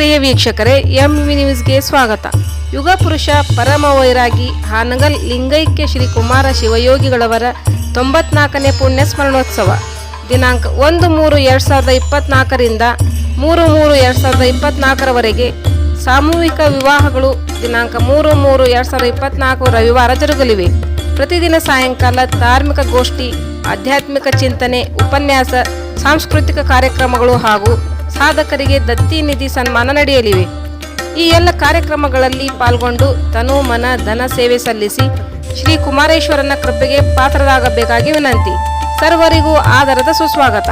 ವೀಕ್ಷಕರೇ M V ನ್ಯೂಸ್ಗೆ ಸ್ವಾಗತ. ಯುಗ ಪುರುಷ ಪರಮ ವೈರಾಗಿ ಹಾನಗಲ್ ಲಿಂಗೈಕ್ಯ ಶ್ರೀ ಕುಮಾರ ಶಿವಯೋಗಿಗಳವರ ತೊಂಬತ್ನಾಲ್ಕನೇ ಪುಣ್ಯ ಸ್ಮರಣೋತ್ಸವ ದಿನಾಂಕ ಒಂದು ಮೂರು ಎರಡು ಸಾವಿರದ ಇಪ್ಪತ್ನಾಲ್ಕರಿಂದ ಮೂರು ಮೂರು ಎರಡು ಸಾವಿರದ ಇಪ್ಪತ್ನಾಲ್ಕರವರೆಗೆ ಸಾಮೂಹಿಕ ವಿವಾಹಗಳು ದಿನಾಂಕ ಮೂರು ಮೂರು ಎರಡು ಸಾವಿರದ ಇಪ್ಪತ್ನಾಲ್ಕು ರವಿವಾರ ಜರುಗಲಿವೆ. ಪ್ರತಿದಿನ ಸಾಯಂಕಾಲ ಧಾರ್ಮಿಕ ಗೋಷ್ಠಿ, ಆಧ್ಯಾತ್ಮಿಕ ಚಿಂತನೆ, ಉಪನ್ಯಾಸ, ಸಾಂಸ್ಕೃತಿಕ ಕಾರ್ಯಕ್ರಮಗಳು ಹಾಗೂ ಸಾಧಕರಿಗೆ ದತ್ತಿ ನಿಧಿ ಸನ್ಮಾನ ನಡೆಯಲಿವೆ. ಈ ಎಲ್ಲ ಕಾರ್ಯಕ್ರಮಗಳಲ್ಲಿ ಪಾಲ್ಗೊಂಡು ತನು ಮನ ಧನ ಸೇವೆ ಸಲ್ಲಿಸಿ ಶ್ರೀ ಕುಮಾರೇಶ್ವರನ ಕೃಪೆಗೆ ಪಾತ್ರರಾಗಬೇಕಾಗಿ ವಿನಂತಿ. ಸರ್ವರಿಗೂ ಆದರದ ಸುಸ್ವಾಗತ.